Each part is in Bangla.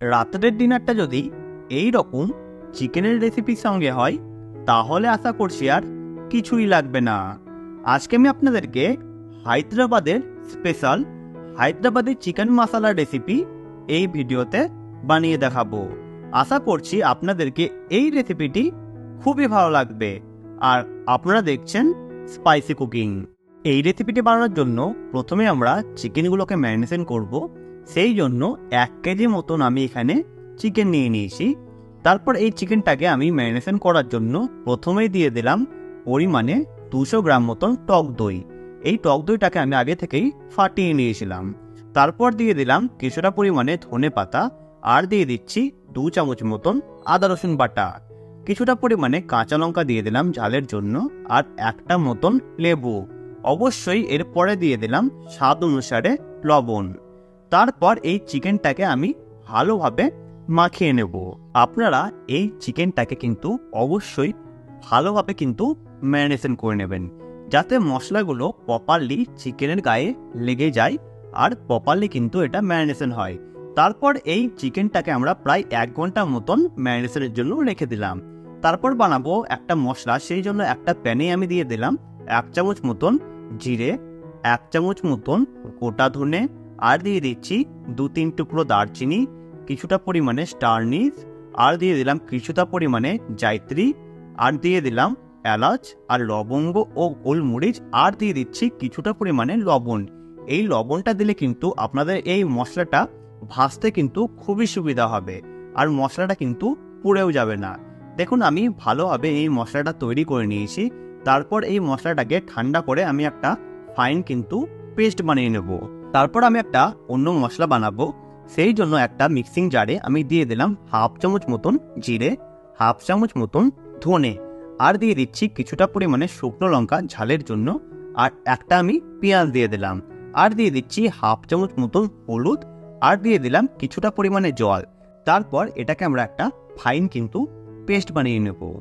রাত্রের ডিনারটা যদি এই রকম চিকেনের রেসিপির সঙ্গে হয়, তাহলে আশা করছি আর কিছুই লাগবে না। আজকে আমি আপনাদেরকে হায়দ্রাবাদের স্পেশাল হায়দ্রাবাদের চিকেন মশালা রেসিপি এই ভিডিওতে বানিয়ে দেখাবো। আশা করছি আপনাদেরকে এই রেসিপিটি খুবই ভালো লাগবে। আর আপনারা দেখছেন স্পাইসি কুকিং। এই রেসিপিটি বানানোর জন্য প্রথমে আমরা চিকেনগুলোকে ম্যারিনেশন করব। সেই জন্য এক কেজি মতন আমি এখানে চিকেন নিয়ে নিয়েছি। তারপর এই চিকেনটাকে আমি ম্যারিনেশন করার জন্য প্রথমেই দিয়ে দিলাম পরিমাণে দুশো গ্রাম মতন টক দই। এই টক দইটাকে আমি আগে থেকেই ফাটিয়ে নিয়েছিলাম। তারপর দিয়ে দিলাম কিছুটা পরিমাণে ধনে পাতা আর দিয়ে দিচ্ছি দু চামচ মতন আদা রসুন বাটা। কিছুটা পরিমাণে কাঁচা লঙ্কা দিয়ে দিলাম ঝালের জন্য আর একটা মতন লেবু। অবশ্যই এরপরে দিয়ে দিলাম স্বাদ অনুসারে লবণ। তারপর এই চিকেনটাকে আমি ভালোভাবে মাখিয়ে নেব। আপনারা এই চিকেনটাকে কিন্তু অবশ্যই ভালোভাবে কিন্তু ম্যারিনেশন করে নেবেন, যাতে মশলাগুলো প্রপারলি চিকেনের গায়ে লেগে যায় আর প্রপারলি কিন্তু এটা ম্যারিনেশন হয়। তারপর এই চিকেনটাকে আমরা প্রায় এক ঘণ্টা মতন ম্যারিনেশনের জন্য রেখে দিলাম। তারপর বানাবো একটা মশলা, সেই জন্য একটা প্যানে আমি দিয়ে দিলাম এক চামচ মতন জিরে, এক চামচ মতন গোটা ধনে আর দিয়ে দিচ্ছি দু তিন টুকরো দারচিনি, কিছুটা পরিমাণে স্টারনিস আর দিয়ে দিলাম কিছুটা পরিমাণে জায়ত্রী, আর দিয়ে দিলাম এলাচ আর লবঙ্গ ও গোলমরিচ, আর দিয়ে দিচ্ছি কিছুটা পরিমাণে লবণ। এই লবণটা দিলে কিন্তু আপনাদের এই মশলাটা ভাজতে কিন্তু খুবই সুবিধা হবে, আর মশলাটা কিন্তু পুড়েও যাবে না। দেখুন, আমি ভালোভাবে এই মশলাটা তৈরি করে নিয়েছি। তারপর এই মশলাটাকে ঠান্ডা করে আমি একটা ফাইন কিন্তু পেস্ট বানিয়ে নেব। তারপর আমি একটা অন্য মশলা বানাবো। সেই জন্য একটা মিক্সিং জারে আমি দিয়ে দিলাম হাফ চামচ মতন জিরে হাফ চামচ মতন ধনে আর দিয়ে দিচ্ছি কিছুটা পরিমাণে শুকনো লঙ্কা ঝালের জন্য। আর একটা আমি পেঁয়াজ দিয়ে দিলাম। আর দিয়ে দিচ্ছি হাফ চামচ মতন হলুদ আর দিয়ে দিলাম কিছুটা পরিমাণে জল। তারপর এটাকে আমরা একটা ফাইন কিন্তু পেস্ট বানিয়ে নেব।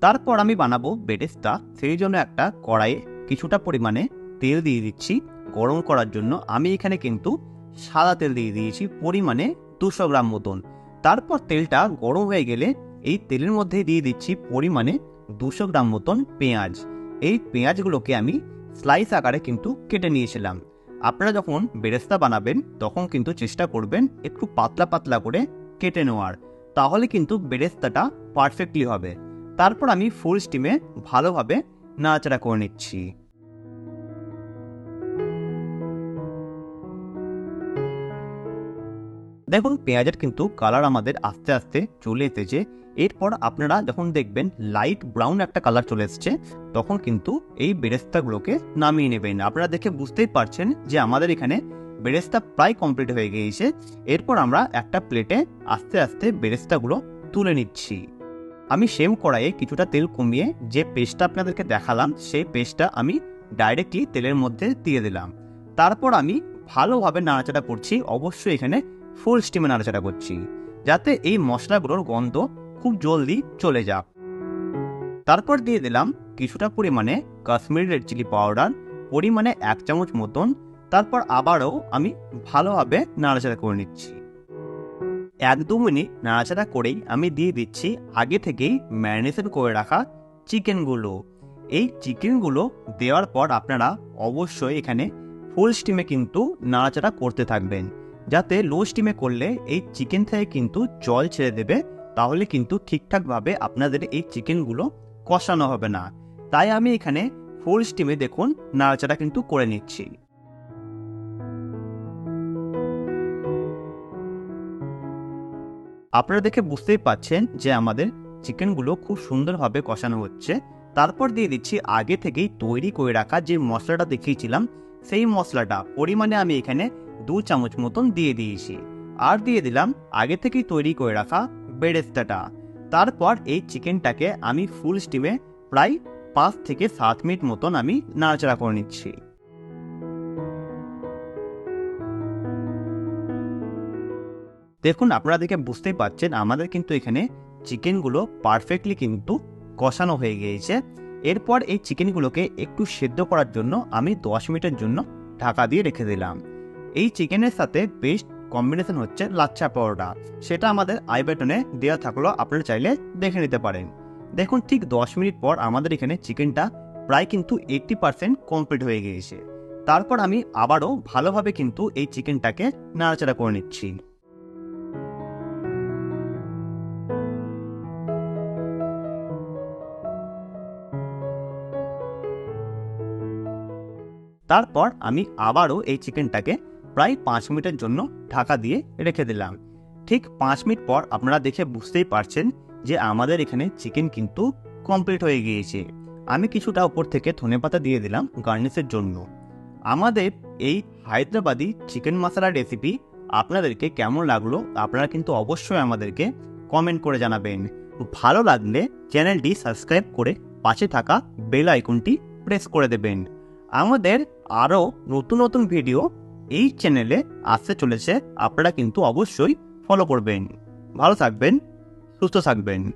তারপর আমি বানাবো বেরেস্তা। সেই জন্য একটা কড়াইয়ে কিছুটা পরিমাণে তেল দিয়ে দিচ্ছি গরম করার জন্য। আমি এখানে কিন্তু সাদা তেল দিয়ে দিয়েছি পরিমাণে দুশো গ্রাম মতন। তারপর তেলটা গরম হয়ে গেলে এই তেলের মধ্যে দিয়ে দিচ্ছি পরিমাণে দুশো গ্রাম মতন পেঁয়াজ। এই পেঁয়াজগুলোকে আমি স্লাইস আকারে কিন্তু কেটে নিয়েছিলাম। আপনারা যখন বেরেস্তা বানাবেন, তখন কিন্তু চেষ্টা করবেন একটু পাতলা পাতলা করে কেটে নেওয়ার। তাহলে কিন্তু বেরেস্তাটা পারফেক্টলি হবে। তারপর আমি ফুল স্টিমে ভালোভাবে নাড়াচাড়া করে নিচ্ছি। দেখুন, পেঁয়াজের কিন্তু কালার আমাদের আস্তে আস্তে চলে এসেছে। এরপর আপনারা যখন দেখবেন লাইট ব্রাউন একটা কালার চলে এসছে, তখন কিন্তু এই বেরেস্তাগুলোকে নামিয়ে নেবেন। আপনারা দেখে বুঝতেই পারছেন যে আমাদের এখানে বেরেস্তা প্রায় কমপ্লিট হয়ে গিয়েছে। এরপর আমরা একটা প্লেটে আস্তে আস্তে বেরেস্তাগুলো তুলে নিচ্ছি। আমি সেম কড়াইয়ে কিছুটা তেল কমিয়ে যে পেস্টটা আপনাদেরকে দেখালাম, সেই পেস্টটা আমি ডাইরেক্টলি তেলের মধ্যে দিয়ে দিলাম। তারপর আমি ভালোভাবে নাড়াচাড়া করছি, অবশ্যই এখানে ফুল স্টিমে নাড়াচাড়া করছি, যাতে এই মশলাগুলোর গন্ধ খুব জলদি চলে যাক। তারপর দিয়ে দিলাম কিছুটা পরিমাণে কাশ্মীরি রেড চিলি পাউডার পরিমাণে এক চামচ মতন। তারপর আবারও আমি ভালোভাবে নাড়াচাড়া করে নিচ্ছি। এক দু মিনিট নাড়াচাড়া করেই আমি দিয়ে দিচ্ছি আগে থেকেই ম্যারিনেশন করে রাখা চিকেনগুলো। এই চিকেনগুলো দেওয়ার পর আপনারা অবশ্যই এখানে ফুল স্টিমে কিন্তু নাড়াচাড়া করতে থাকবেন। যাতে লো স্টিমে করলে এই চিকেন থেকে কিন্তু জল ছেড়ে দেবে, তাহলে কিন্তু ঠিকঠাকভাবে আপনাদের এই চিকেনগুলো কষানো হবে না। তাই আমি এখানে ফুল স্টিমে দেখুন নাড়াচাড়া কিন্তু করে নিচ্ছি। আপনারা দেখে বুঝতেই পাচ্ছেন যে আমাদের চিকেনগুলো খুব সুন্দরভাবে কষানো হচ্ছে। তারপর দিয়ে দিচ্ছি আগে থেকেই তৈরি করে রাখা যে মশলাটা দেখিয়েছিলাম, সেই মশলাটা পরিমাণে আমি এখানে দু চামচ মতন দিয়ে দিয়েছি। আর দিয়ে দিলাম আগে থেকেই তৈরি করে রাখা বেরেস্তাটা। তারপর এই চিকেনটাকে আমি ফুল স্টিমে প্রায় পাঁচ থেকে সাত মিনিট মতন আমি নাড়াচাড়া করে নিচ্ছি। দেখুন, আপনারা দেখে বুঝতেই পারছেন, আমাদের কিন্তু এখানে চিকেনগুলো পারফেক্টলি কিন্তু কষানো হয়ে গিয়েছে। এরপর এই চিকেনগুলোকে একটু সেদ্ধ করার জন্য আমি দশ মিনিটের জন্য ঢাকা দিয়ে রেখে দিলাম। এই চিকেনের সাথে বেস্ট কম্বিনেশন হচ্ছে লাচ্ছা পরোটা। সেটা আমাদের আই বাটনে দেওয়া থাকল, আপনারা চাইলে দেখে নিতে পারেন। দেখুন, ঠিক দশ মিনিট পর আমাদের এখানে চিকেনটা প্রায় কিন্তু এইট্টি পার্সেন্ট কমপ্লিট হয়ে গিয়েছে। তারপর আমি আবারও ভালোভাবে কিন্তু এই চিকেনটাকে নাড়াচাড়া করে নিচ্ছি। তারপর আমি আবারও এই চিকেনটাকে প্রায় পাঁচ মিনিটের জন্য ঢাকা দিয়ে রেখে দিলাম। ঠিক পাঁচ মিনিট পর আপনারা দেখে বুঝতেই পারছেন যে আমাদের এখানে চিকেন কিন্তু কমপ্লিট হয়ে গিয়েছে। আমি কিছুটা উপর থেকে ধনেপাতা দিয়ে দিলাম গার্নিশের জন্য। আমাদের এই হায়দ্রাবাদি চিকেন মশলা রেসিপি আপনাদেরকে কেমন লাগল আপনারা কিন্তু অবশ্যই আমাদেরকে কমেন্ট করে জানাবেন। ভালো লাগলে চ্যানেলটি সাবস্ক্রাইব করে পাশে থাকা বেল আইকনটি প্রেস করে দেবেন। আমাদের আরও নতুন নতুন ভিডিও এই চ্যানেলে আসতে চলেছে। আপনারা কিন্তু অবশ্যই ফলো করবেন। ভালো থাকবেন, সুস্থ থাকবেন।